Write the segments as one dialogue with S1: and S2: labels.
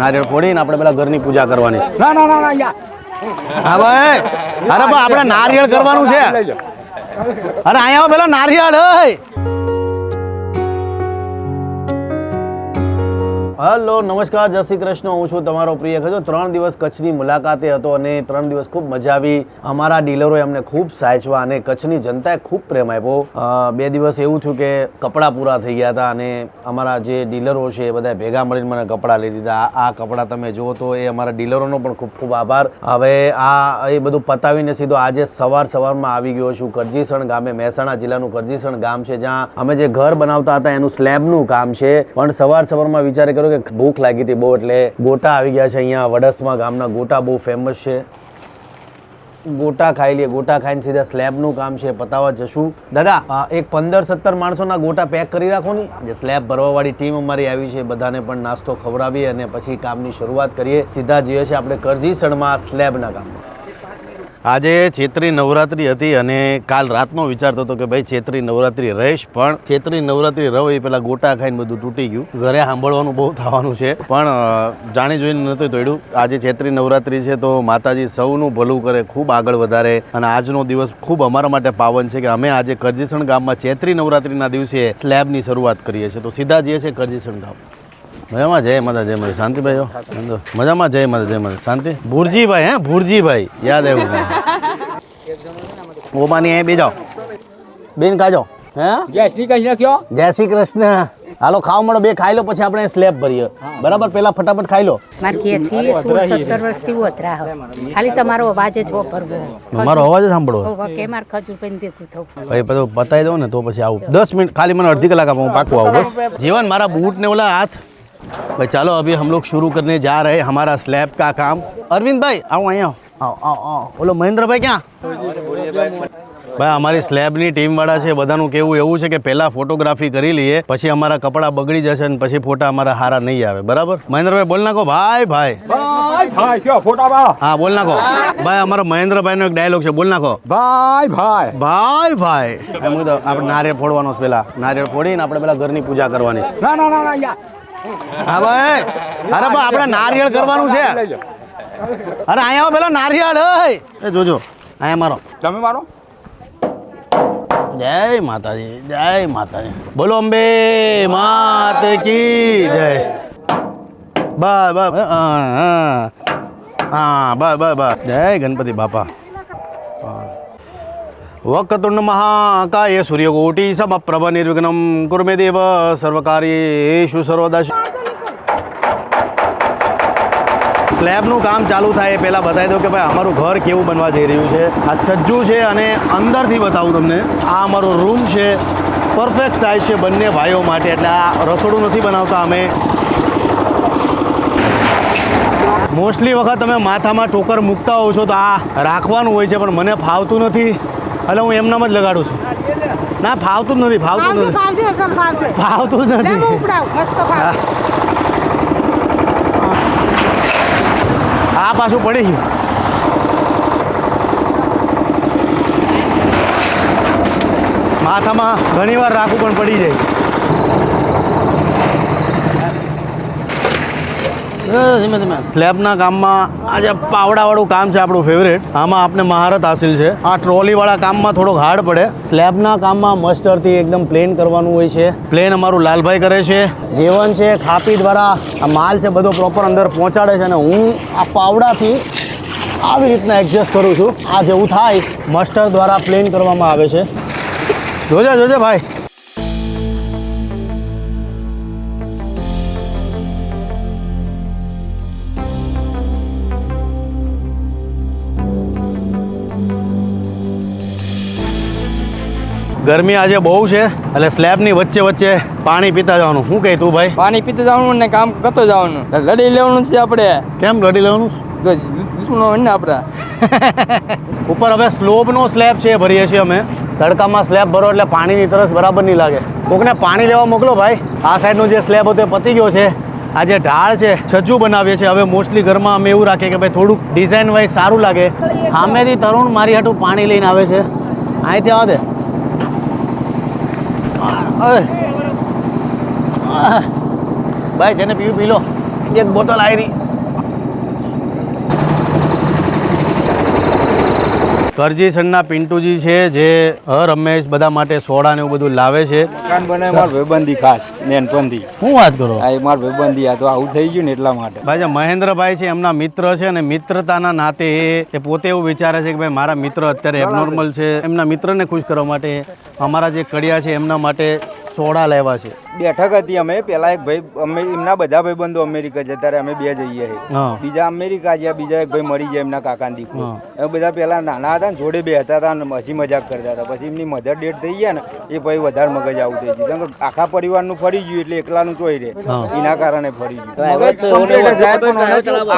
S1: નારિયેળ ફોડીને આપણે પેલા ઘરની પૂજા કરવાની છે.
S2: ના ના ના
S1: હા ભાઈ. અરે પણ આપણે નારિયેળ કરવાનું છે. અરે અહીંયા પેલા નારિયેળ હલો, નમસ્કાર, જય શ્રી કૃષ્ણ. હું છું તમારો પ્રિય ખજો. ત્રણ દિવસ કચ્છની મુલાકાતે હતો અને ત્રણ દિવસ ખૂબ મજા આવી. અમારા ડીલરોએ અમને ખૂબ સાચવા અને કચ્છની જનતાએ ખૂબ પ્રેમ આપ્યો. બે દિવસ એવું થયું કે કપડાં પૂરા થઈ ગયા હતા અને અમારા જે ડીલરો છે એ બધા ભેગા મળીને મને કપડાં લઈ દીધા. આ કપડાં તમે જુઓ તો એ અમારા ડીલરોનો પણ ખૂબ ખૂબ આભાર. હવે આ, એ બધું પતાવીને સીધો આજે સવાર સવારમાં આવી ગયો છું. કરજીસણ ગામે, મહેસાણા જિલ્લાનું કરજીસણ ગામ છે, જ્યાં અમે જે ઘર બનાવતા હતા એનું સ્લેબનું કામ છે. પણ સવાર સવારમાં વિચાર કર્યો કે ભૂખ લાગી હતી બહુ એટલે ગોટા આવી ગયા છે અહીંયા. વડસમાં ગામના ગોટા બહુ ફેમસ છે. ગોટા ખાઈ લઈએ. ગોટા ખાઈને સીધા સ્લેબનું કામ છે. પતાવવા જશું. દાદા એક પંદર સત્તર માણસોના ગોટા પેક કરી રાખો ને. જે સ્લેબ ભરવાવાળી ટીમ અમારી આવી છે. બધાને પણ નાસ્તો ખવડાવીએ અને પછી કામની શરૂઆત કરીએ. સીધા જઈએ છીએ આપણે કરજીસણમાં સ્લેબના કામમાં. આજે ચૈત્રી નવરાત્રી હતી અને કાલ રાતનો વિચારતો હતો કે ભાઈ ચૈત્રી નવરાત્રી રહીશ, પણ ચૈત્રી નવરાત્રી રહો એ પેલા ગોટા ખાઈને બધું તૂટી ગયું. ઘરે સાંભળવાનું બહુ થવાનું છે, પણ જાણી જોઈને નહોતું તોડ્યું. આજે ચૈત્રી નવરાત્રી છે તો માતાજી સૌનું ભલું કરે, ખૂબ આગળ વધારે. અને આજનો દિવસ ખૂબ અમારા માટે પાવન છે કે અમે આજે કરજીસણ ગામમાં ચૈત્રી નવરાત્રીના દિવસે સ્લેબની શરૂઆત કરીએ છીએ. તો સીધા જઈએ છીએ કરજીસણ ગામ. મજામાં જય માતા જય માતા શાંતિભાઈ મજામાં જય માતા જય માતા શાંતિ? ભુરજીભાઈ હે? ભુરજીભાઈ. યાદ આવ્યું ઓમાની અહીં બેજાઓ. બેન કાજો હે?
S2: જય શ્રી કૃષ્ણ કયો?
S1: જય શ્રી કૃષ્ણ. હાલો ખાવ મળો. બે ખાઈ લો પછી આપણે સ્લેબ ભરીએ. બરાબર? પેલા ફટાફટ ખાઈ લો.
S3: વર્ષથી ઓતરા હો. ખાલી તમારો અવાજ જ વપરવો.
S1: મારો અવાજ સાંભળો
S3: સાંભળવો. માર ખજૂર પૈન ભેગું થવું.
S1: ભાઈ પછી બતાવી દઉં ને તો પછી આવું. દસ મિનિટ ખાલી મને અડધી કલાક આપો હું પાકું આવું જીવન મારા બૂટ ને ઓલા હાથ. भाई चलो अभी हम लोग शुरू करने जा रहे हैं हमारा स्लैब का काम अरविंद भाई आओ અહીંયા आओ आओ आओ બોલો મહેન્દ્રભાઈ ક્યાં ભાઈ અમારી સ્લેબની ટીમવાળા છે બધાનું કેવું એવું છે કે પહેલાં ફોટોગ્રાફી કરી લઈએ પછી અમારા કપડાં બગડી જશે અને પછી ફોટા અમારા હારા નહીં આવે બરાબર મહેન્દ્રભાઈ બોલ નાખો ભાઈ ભાઈ
S2: ભાઈ ભાઈ કયો ફોટા બા
S1: હા બોલ નાખો ભાઈ અમારો મહેન્દ્રભાઈનો એક ડાયલોગ છે બોલ નાખો
S2: ભાઈ ભાઈ
S1: ભાઈ ભાઈ એમ કીધું આપણે નારિયેળ ફોડવાનો છે પેલા નારિયેળ ફોડીને આપણે પેલા ઘરની પૂજા કરવાની છે
S2: ના ના ના ના યા
S1: હા ભાઈ. અરે ભાઈ આપણે નારિયેળ કરવાનું છે. અરે અહીંયા પેલા નારિયેળ એ જોજો અહીંયા મારો.
S2: તમે મારો?
S1: જય માતાજી જય માતાજી. બોલો અંબે માત કી જય. બસ બસ હા બસ બસ બસ જય ગણપતિ બાપા. વક્તુંડ મહાકાય સૂર્યકોટી સમપ્રભ નિર્વિઘ્નમ કુર્મે દેવ સર્વકાર્યેષુ સર્વદા સ્લેબનું કામ ચાલુ થાય એ પહેલાં બતાવી દઉં કે ભાઈ અમારું ઘર કેવું બનવા જઈ રહ્યું છે? આ છજ્જુ છે અને અંદરથી બતાવું તમને, આ અમારો રૂમ છે પરફેક્ટ સાઇઝ છે બંને ભાઈઓ માટે, એટલે આ રસોડું નથી બનાવતા અમે. મોસ્ટલી વખત તમે માથામાં ટોકર મૂકતા હોવ છો તો આ રાખવાનું હોય છે, પણ મને ફાવતું નથી. એટલે હું એમનામ જ લગાડું છું. ના ફાવતું જ નથી ફાવતું નથી. ફાવતું જ નથી. આ પાછું પડે છે માથામાં ઘણી વાર રાખવું પણ પડી જાય. ધીમે ધીમે. સ્લેબના કામમાં આજે પાવડાવાળું કામ છે આપણું ફેવરેટ આમાં આપને મહારત હાસિલ છે. આ ટ્રોલીવાળા કામમાં થોડોક હાર્ડ પડે. સ્લેબના કામમાં મસ્ટરથી એકદમ પ્લેન કરવાનું હોય છે. પ્લેન અમારું લાલભાઈ કરે છે. જેવન છે ખાપી દ્વારા આ માલ છે બધો પ્રોપર અંદર પહોંચાડે છે અને હું આ પાવડાથી આવી રીતના એડજસ્ટ કરું છું. આ જેવું થાય મસ્ટર દ્વારા પ્લેન કરવામાં આવે છે. જોજે જોજે ભાઈ. ગરમી આજે બહુ છે એટલે સ્લેબની વચ્ચે વચ્ચે પાણી પીતા જવાનું. શું કહે તું ભાઈ?
S2: પાણી પીતા જવાનું ને કામ કરતો જવાનું. લડી લેવાનું છે આપણે.
S1: કેમ લડી લેવાનું?
S2: દુશ્મનો હોય ને આપણા.
S1: ઉપર હવે સ્લોપનો સ્લેબ છે ભરીએ છીએ અમે. તડકામાં સ્લેબ ભરો એટલે પાણીની તરસ બરાબર નહીં લાગે. કોકને પાણી લેવા મોકલો ભાઈ. આ સાઈડનો જે સ્લેબ હતો એ પતી ગયો છે. આ જે ઢાળ છે છજ્જુ બનાવીએ છીએ. હવે મોસ્ટલી ઘરમાં અમે એવું રાખીએ કે ભાઈ થોડુંક ડિઝાઇન વાઇઝ સારું લાગે. સામેથી તરુણ મારી હાટું પાણી લઈને આવે છે. અહીંથી આવે. ભાઈ જેને પીવું પી લો. એક બોટલ આયરી. કરજીસણના પિન્ટુજી છે જે હર હંમેશ બધા માટે સોડા ને એવું બધું લાવે છે.
S4: મકાન બનાવે માર ભાઈબંધી ખાસ નેનપણથી
S1: શું વાત કરો?
S4: આ માર ભાઈબંધી આ તો આવું થઈ ગયું ને એટલા માટે.
S1: ભાઈ મહેન્દ્રભાઈ છે એમના મિત્ર છે અને મિત્રતાના નાતે એ પોતે એવું વિચારે છે કે ભાઈ મારા મિત્ર અત્યારે એબનોર્મલ છે. એમના મિત્રને ખુશ કરવા માટે અમારા જે કડિયા છે એમના માટે સોડા લેવા છે.
S4: બેઠક હતી અમે. પેલા એક ભાઈ અમે એમના બધા ભાઈબંધો અમેરિકા જતા ત્યારે અમે બે જઈએ બીજા અમેરિકા જ્યાં બીજા એક ભાઈ મરી જાય એમના કાકાની દીકરો. એ બધા પેલા નાના હતા ને જોડે બે હતા હતા ને હસી મજાક કરતા હતા. પછી એમની મધર ડેટ થઈ ગયા ને એ ભાઈ વધારે મગજ આવું થઈ ગયું. કે આખા પરિવારનું ફરી ગયું એટલે એકલાનું ચોઈ રહે. એના કારણે ફરી ગયું.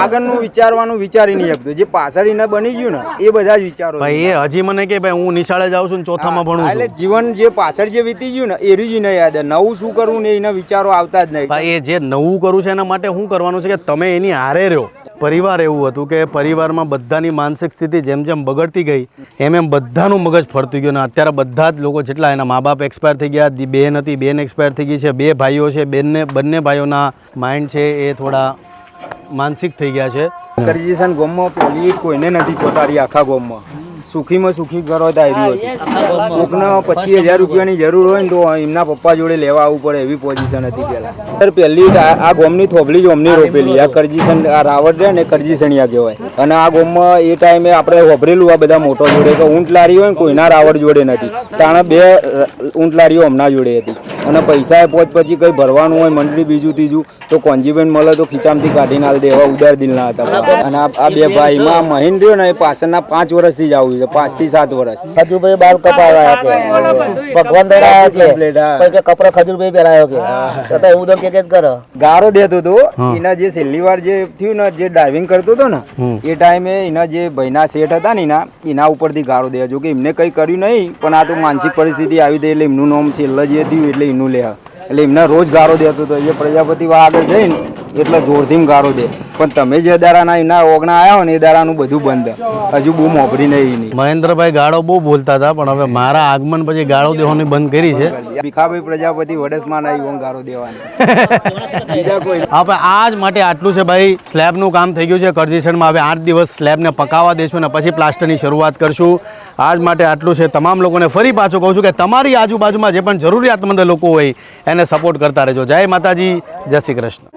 S4: આગળનું વિચારવાનું વિચારી નહીં શકતું. જે પાછળ એના બની ગયું ને એ બધા જ વિચારો
S1: ભાઈ એ હજી મને કે ભાઈ હું નિશાળે જાઉં છું ને ચોથામાં ભણું
S4: એટલે જીવન જે પાછળ જે વીતી ગયું ને એ જ એને યાદ નવું શું કરવું ને એના વિચારો આવતા જ નહીં.
S1: ભાઈ એ જે નવું કરવું છે એના માટે શું કરવાનું છે કે તમે એની હારે રહ્યો પરિવાર એવું હતું કે પરિવારમાં બધાની માનસિક સ્થિતિ જેમ જેમ બગડતી ગઈ એમ એમ બધાનું મગજ ફરતું ગયું ને અત્યારે બધા જ લોકો જેટલા એના મા બાપ એક્સપાયર થઈ ગયા બેન હતી બેન એક્સપાયર થઈ ગઈ છે બે ભાઈઓ છે બેનને બંને ભાઈઓના માઇન્ડ છે એ થોડા માનસિક થઈ ગયા છે.
S4: કરજીસન ગોમમાં પેલી કોઈને નથી ચોટાડી આખા ગોમમાં. સુખીમાં સુખી ઘર હોય તો. આવ્યું હતું કોકને પચીસ હજાર રૂપિયાની જરૂર હોય ને તો એમના પપ્પા જોડે લેવા આવવું પડે એવી પોઝિશન હતી પહેલા. સર પહેલી આ ગોમની થોભલી જ અમને રોપેલી. આ કરજીસન આ રાવટ રહે ને કરજીસણિયા કહેવાય. અને આ ગોમમાં એ ટાઈમે આપણે વભરેલું આ બધા મોટો જોડે કે ઊંટ લારી હોય ને કોઈના રાવટ જોડે નથી. તાણે બે ઊંટ લારીઓ હમણાં જોડે હતી. અને પૈસા પોચ પછી કંઈ ભરવાનું હોય મંડળી બીજું ત્રીજું તો કોંજીબેન મળે તો ખીચામથી કાઢીને હાલ દેવા ઉદાર દિલના હતા અને આ આ બે ભાઈમાં મહિન રહ્યો ને એ પાછળના પાંચ વર્ષથી જ આવું છે પાંચથી સાત વર્ષ.
S5: ખજુભાઈ બાલ કપાવ્યા કે ભગવાન દડાયા કે
S4: પ્લેટ,
S5: પછી કે ખજુરભાઈ પહેરાયો કે. તો તો એવું તો કે કે કરો.
S4: ગારો દેતો હતો એના જે છેલ્લી વાર જે થયું ને જે ડ્રાઇવિંગ કરતો હતો ને એ ટાઈમે એના જે ભાઈના શેઠ હતા ને એના એના ઉપરથી ગારો દેવા જો કે એમને કંઈ કર્યું નહીં પણ આ તો માનસિક પરિસ્થિતિ આવી હતી એટલે એમનું નામ છેલ્લા જે થયું એટલે એનું લે એટલે એમને રોજ ગારો દેતો હતો એ પ્રજાપતિ આગળ જઈને એટલે જોરથી ગારો દે. પણ તમે જે દારાના એના ઓગણા આવ્યા હોય ને એ દારાનું બધું બંધ. હજુ બહુ મોભરી નહીં.
S1: મહેન્દ્રભાઈ ગાળો બહુ બોલતા હતા પણ હવે મારા આગમન પછી ગાળો દેવાની બંધ કરી છે.
S4: ભીખાભાઈ પ્રજાપતિ વડસમાં ના એવું ગાળો દેવાની. બીજા કોઈ
S1: આપણે આજ માટે આટલું છે ભાઈ. સ્લેબનું કામ થઈ ગયું છે કરજીસણમાં. હવે આઠ દિવસ સ્લેબને પકાવવા દેશું ને પછી પ્લાસ્ટરની શરૂઆત કરશું. આજ માટે આટલું છે. તમામ લોકોને ફરી પાછું કહું છું કે તમારી આજુબાજુમાં જે પણ જરૂરિયાતમંદ લોકો હોય એને સપોર્ટ કરતા રહેજો. જય માતાજી. જય શ્રી કૃષ્ણ.